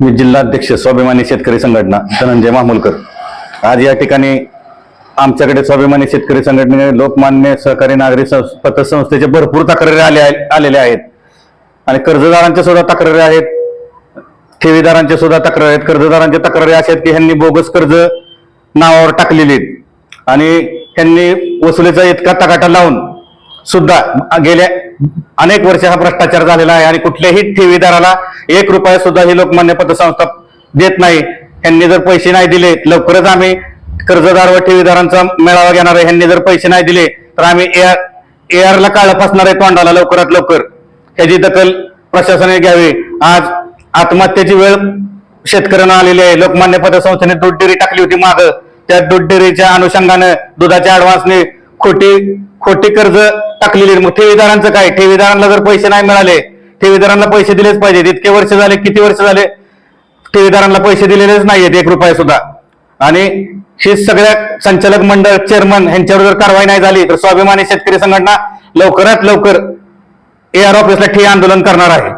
मी जिल्हाध्यक्ष स्वाभिमानी शेतकरी संघटना धनंजय मामुलकर आज या ठिकाणी आमच्याकडे स्वाभिमानी शेतकरी संघटनेने लोकमान्य सहकारी नागरी पतसंस्थेचे भरपूर तक्रारी आले आलेल्या आहेत. आणि कर्जदारांच्या सुद्धा तक्रारी आहेत. ठेवीदारांच्या सुद्धा तक्रारी आहेत. कर्जदारांच्या तक्रारी अशा आहेत की ह्यांनी बोगस कर्ज नावावर टाकलेली आहेत. आणि ह्यांनी वसुलीचा इतका तकाटा लावून सुद्धा गेल्या अनेक वर्ष हा भ्रष्टाचार झालेला आहे आणि कुठल्याही ठेवीदाराला एक रुपया सुद्धा ही लोकमान्य पतसंस्था देत नाही. ह्यांनी जर पैसे नाही दिले लवकरच आम्ही कर्जदार व ठेवीदारांचा मेळावा घेणार आहे. ह्यांनी जर पैसे नाही दिले तर आम्ही एआर ला काळ फासणार आहे तोंडाला लवकरात लवकर. ह्याची दखल प्रशासनाने घ्यावी. आज आत्महत्येची वेळ शेतकऱ्यांना आलेली आहे. लोकमान्य पतसंस्थेने दूध डेअरी टाकली होती माग. त्या दूध डेअरीच्या अनुषंगाने दुधाच्या ऍडव्हान्सने खोटी खोटी कर्ज टाकलेली मग ठेवीदारांचं काय? ठेवीदारांना जर पैसे नाही मिळाले ठेवीदारांना पैसे दिलेच पाहिजेत. इतके वर्ष झाले किती वर्ष झाले? ठेवीदारांना पैसे दिलेलेच नाहीयेत एक रुपया सुद्धा. आणि ही सगळ्या संचालक मंडळ चेअरमन यांच्यावर जर कारवाई नाही झाली तर स्वाभिमानी शेतकरी संघटना लवकरात लवकर एआर ऑफिसला ठे आंदोलन करणार आहे.